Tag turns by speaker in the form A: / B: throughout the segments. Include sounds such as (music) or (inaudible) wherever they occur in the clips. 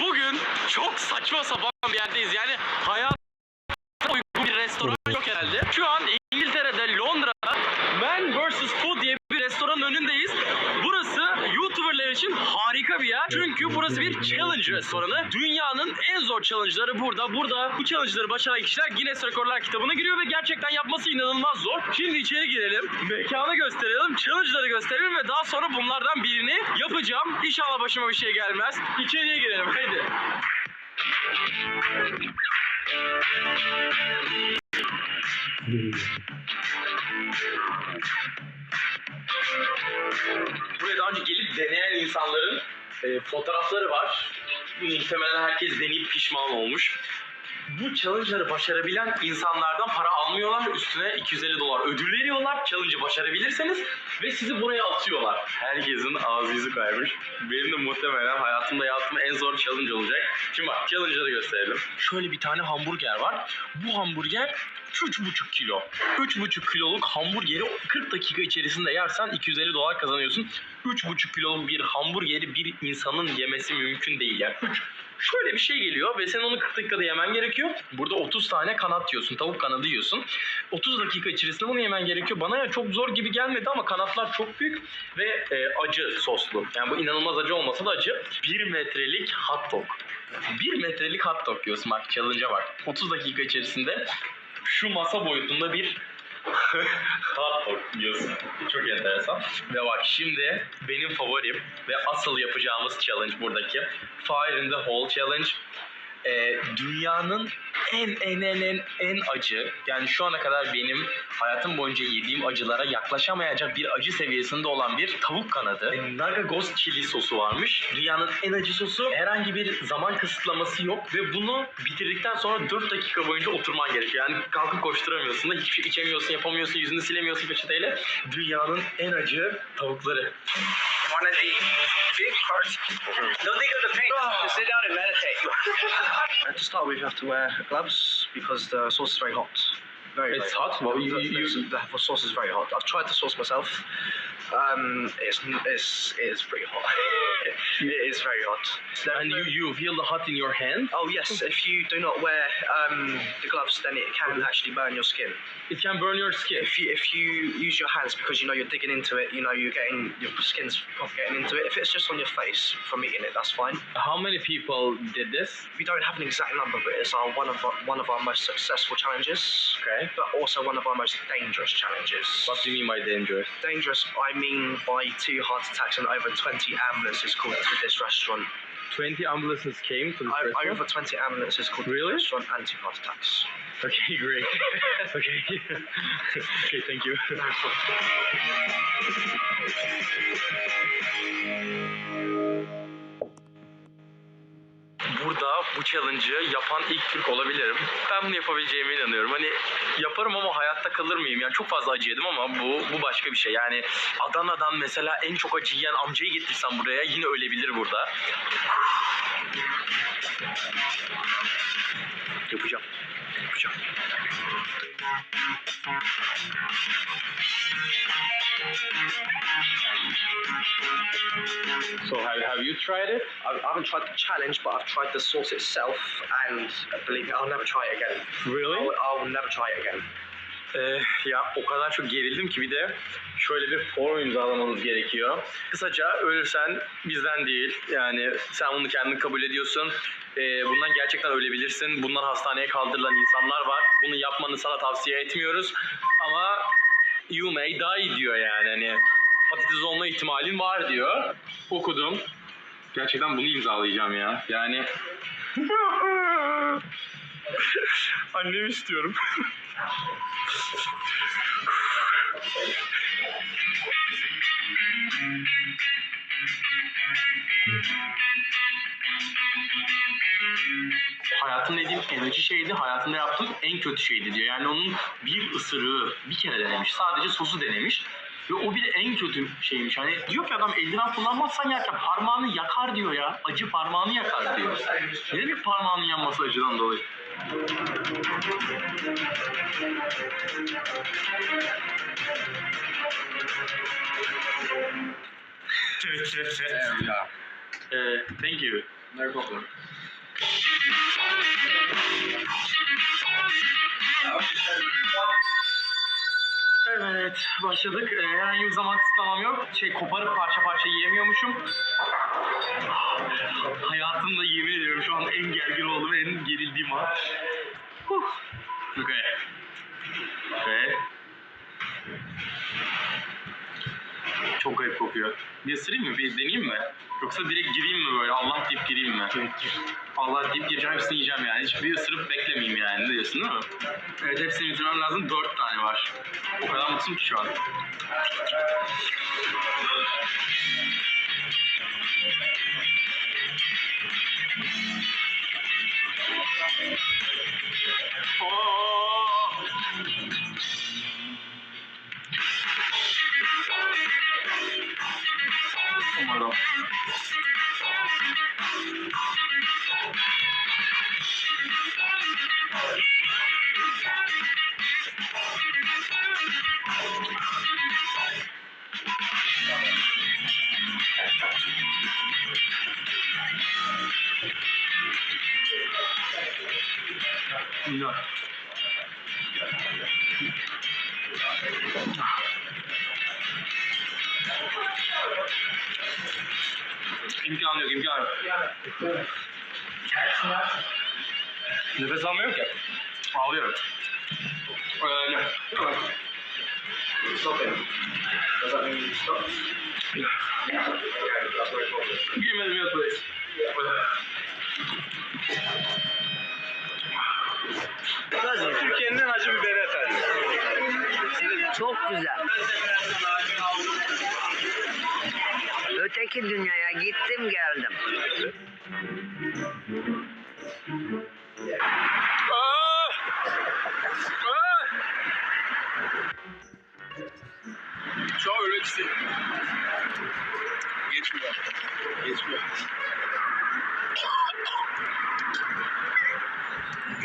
A: Bugün çok saçma sapan bir yerdeyiz. Yani hayat uygun bir restoran yok herhalde. Şu an İngiltere'de Londra'da Man vs Food diye bir restoranın önündeyiz. Burası YouTuber'lar için harika bir yer. Çünkü burası bir challenge restoranı. Dünyanın en zor challenge'ları burada. Burada bu challenge'ları başaran kişiler Guinness Rekorlar kitabına giriyor ve gerçekten yapması inanılmaz zor. Şimdi içeri girelim. Mekanı gösterelim. Challenge'ları gösterelim ve daha sonra bunlardan birini yapacağım. İnşallah başıma bir şey gelmez. İçeriye girelim. Haydi. Buraya daha önce gelip deneyen insanların e, fotoğrafları var. Muhtemelen herkes deneyip pişman olmuş. Bu challenge'ları başarabilen insanlardan para almıyorlar. Üstüne 250 dolar ödül veriyorlar. Challenge'ı başarabilirseniz ve sizi buraya atıyorlar. Herkesin ağzı yüzü kaymış. Benim de muhtemelen hayatımda yaptığım en zor challenge olacak. Şimdi bak challenge'ları gösterelim. Şöyle bir tane hamburger var. Bu hamburger 3,5 kilo. 3,5 kiloluk hamburgeri 40 dakika içerisinde yersen 250 dolar kazanıyorsun. 3,5 kiloluk bir hamburgeri bir insanın yemesi mümkün değil. Yani 3 Şöyle bir şey geliyor ve sen onu 40 dakikada yemen gerekiyor. Burada 30 tane kanat yiyorsun, tavuk kanadı yiyorsun. 30 dakika içerisinde bunu yemen gerekiyor. Bana ya çok zor gibi gelmedi ama kanatlar çok büyük ve e, acı soslu. Yani bu inanılmaz acı olmasa da acı. 1 metrelik hot dog. 1 metrelik hot dog yiyorsun bak challenge'a bak. 30 dakika içerisinde şu masa boyutunda bir (laughs) hot dog. Çok enteresan. Ve bak şimdi benim favorim ve asıl yapacağımız challenge buradaki Fire in the Hole Challenge. Ee, dünyanın en en en en en acı yani şu ana kadar benim hayatım boyunca yediğim acılara yaklaşamayacak bir acı seviyesinde olan bir tavuk kanadı. E, Naga Ghost chili sosu varmış. Dünyanın en acı sosu. Herhangi bir zaman kısıtlaması yok ve bunu bitirdikten sonra 4 dakika boyunca oturman gerekiyor. Yani kalkıp koşturamıyorsun da hiçbir şey içemiyorsun, yapamıyorsun, yüzünü silemiyorsun peçeteyle. Dünyanın en acı tavukları.
B: One of the big parts. Don't think of the pain. Just sit down and meditate.
C: To start with, you have to wear gloves because the sauce is very hot. Very,
A: It's
C: very
A: hot? Well, you-
C: the,
A: you-
C: the, the sauce is very hot. I've tried the sauce myself. Um, it's it's it is pretty hot. (laughs) it is very hot.
A: And you, you feel the hot in your hand?
C: Oh yes, if you do not wear um, the gloves, then it can actually burn your skin.
A: It can burn your skin.
C: If you if you use your hands because you know you're digging into it, you know you're getting your skin's getting into it. If it's just on your face from eating it, that's fine.
A: How many people did this?
C: We don't have an exact number, but it's our one of our, one of our most successful challenges.
A: Okay.
C: but also one of our most dangerous challenges.
A: What do you mean by dangerous?
C: Dangerous, I mean by two heart attacks and over 20 ambulances called to this restaurant.
A: 20 ambulances came to the restaurant?
C: over 20 ambulances called
A: Really?
C: to this restaurant and two heart attacks.
A: Okay, (laughs) great. okay. (laughs) okay, thank you. Burada bu challenge'ı yapan ilk Türk olabilirim. Ben bunu yapabileceğime inanıyorum. Hani yaparım ama hayatta kalır mıyım? Yani çok fazla acı yedim ama bu bu başka bir şey. Yani Adana'dan mesela en çok acı yiyen amcayı getirsem buraya yine ölebilir burada. Yapacağım. Yapacağım. So have, have you tried it?
C: I, haven't tried the challenge, but I've tried the sauce itself, and believe me, I'll never try it again.
A: Really?
C: I'll, I'll never try it again.
A: Ee, ya o kadar çok gerildim ki bir de şöyle bir form imzalamamız gerekiyor. Kısaca ölürsen bizden değil. Yani sen bunu kendin kabul ediyorsun. Ee, bundan gerçekten ölebilirsin. Bundan hastaneye kaldırılan insanlar var. Bunu yapmanı sana tavsiye etmiyoruz. Ama you may die diyor yani. Hani patates olma ihtimalin var diyor. Okudum. Gerçekten bunu imzalayacağım ya. Yani (laughs) Annem istiyorum. Hayatımda yediğim en acı şeydi, hayatımda yaptığım en kötü şeydi diyor. Yani onun bir ısırığı bir kere denemiş. Sadece sosu denemiş. Ve o bile en kötü şeymiş. Hani diyor ki adam eldiven kullanmazsan yerken parmağını yakar diyor ya. Acı parmağını yakar diyor. Ne demek parmağının yanması acıdan dolayı?
C: There we are.
A: Uh, thank you. No problem. Evet, başladık. Ee, herhangi bir zaman kısıtlamam yok. Şey, koparıp parça parça yiyemiyormuşum. Hayatımda yemin ediyorum şu an en gergin olduğum, en gerildiğim an. Huh. Okay. Okay. Çok garip kokuyor. Bir ısırayım mı? Bir deneyeyim mi? Yoksa direkt gireyim mi böyle? Allah deyip gireyim mi? Allah deyip gireceğim hepsini yiyeceğim yani. Hiçbir ısırıp beklemeyeyim yani. Diyorsun değil mi? Evet hepsini bitirmem lazım. Dört tane var. O kadar mutluyum ki şu an. İmkan yok, imkan yok. Nefes almıyorum ki. Ağlıyorum. Öyle. Girmedim yok buraya.
B: Türkiye'nin en acı biberi efendim.
D: Çok güzel. Öteki dünyaya gittim geldim.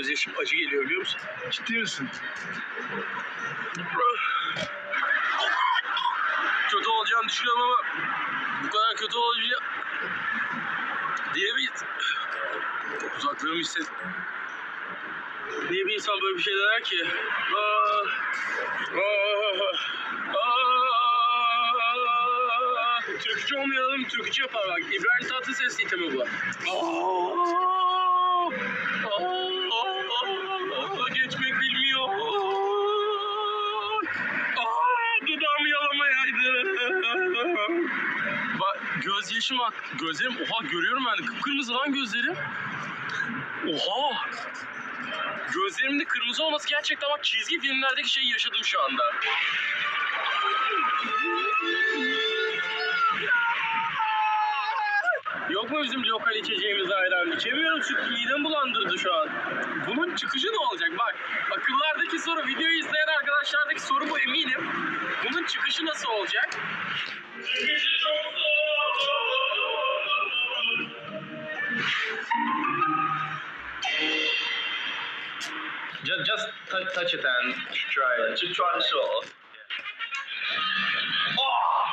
B: Gözyaşım acı geliyor biliyor musun? Ciddi misin? Kötü olacağını düşünüyorum ama bu kadar kötü olacak diyemeyiz. Uzaklığımı hisset. Niye bir insan böyle bir şey der ki? Aa, aa, aa. Türkçe olmayalım, Türkçe yapar bak. İbrahim Tatlıses itemi bu. Aa, aa, geçmek bilmiyor. Aa, dudağımı yalamayaydı. Bak gözyaşım ak. Gözlerim oha görüyorum ben. Kıpkırmızı lan gözlerim. Oha. Gözlerimin de kırmızı olması gerçekten bak çizgi filmlerdeki şeyi yaşadım şu anda. Yok mu bizim lokal içeceğimiz ayran? İçemiyorum çünkü midem bulandırdı şu an. Bunun çıkışı ne olacak? Bak akıllardaki soru, videoyu izleyen arkadaşlardaki soru bu eminim. Bunun çıkışı nasıl olacak? Çıkışı çok zor.
A: Just, just touch, it and try it.
B: To try the sauce. Oh,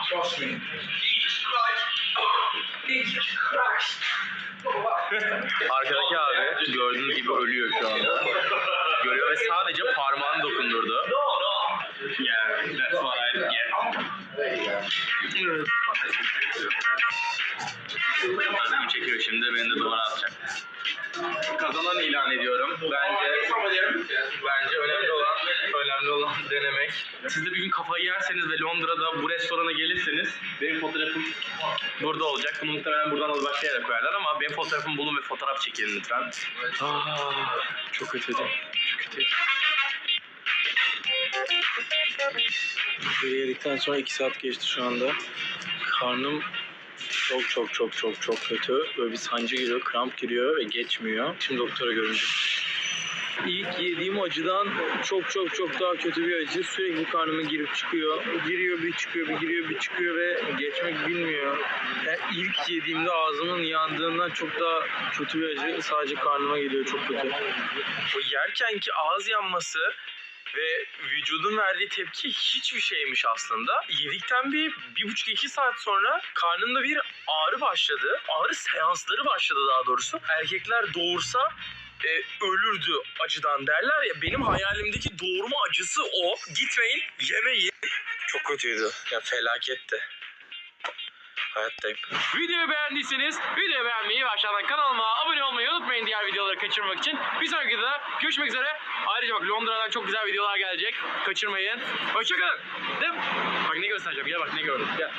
B: trust me. Jesus Christ.
A: Arkadaki abi gördüğünüz gibi ölüyor şu anda. Görüyor ve sadece parmağını dokundurdu. Yeah, that's what I get. Özlemi çekiyor şimdi, beni de duvara atacak. Kazanan ilan ediyorum. Bence Siz de bir gün kafayı yerseniz ve Londra'da bu restorana gelirseniz benim fotoğrafım burada olacak. Bunu muhtemelen buradan alıp başka yere koyarlar ama benim fotoğrafımı bulun ve fotoğraf çekin lütfen. Aa, çok kötüydü. Çok kötü.
E: Biri yedikten sonra 2 saat geçti şu anda. Karnım çok çok çok çok çok kötü. Böyle bir sancı giriyor, kramp giriyor ve geçmiyor. Şimdi doktora görüneceğim. İlk yediğim acıdan çok çok çok daha kötü bir acı. Sürekli karnıma girip çıkıyor. Giriyor bir çıkıyor, bir giriyor bir çıkıyor ve geçmek bilmiyor. Yani ilk yediğimde ağzımın yandığından çok daha kötü bir acı. Sadece karnıma geliyor çok kötü.
A: O yerkenki ağız yanması Ve vücudun verdiği tepki hiçbir şeymiş aslında. Yedikten bir, bir buçuk iki saat sonra karnımda bir ağrı başladı. Ağrı seansları başladı daha doğrusu. Erkekler doğursa e, ölürdü acıdan derler ya. Benim hayalimdeki doğurma acısı o. Gitmeyin, yemeyin. Çok kötüydü. Ya felaketti. Hayattayım.
B: Videoyu beğendiyseniz videoyu beğenmeyi ve aşağıdan kanalıma abone olmayı unutmayın diğer videoları kaçırmak için. Bir sonraki videoda görüşmek üzere. Ayrıca bak Londra'dan çok güzel videolar gelecek. Kaçırmayın. Hoşçakalın. Değil mi? Bak ne göstereceğim. Gel bak ne gördüm. Gel.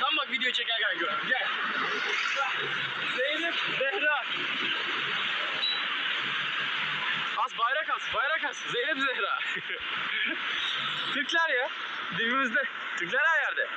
B: Tam bak videoyu çekerken gör. Gel. Zeynep Zehra. As bayrak as. Bayrak as. Zeynep Zehra. (laughs) Türkler ya. Dibimizde. Türkler her yerde.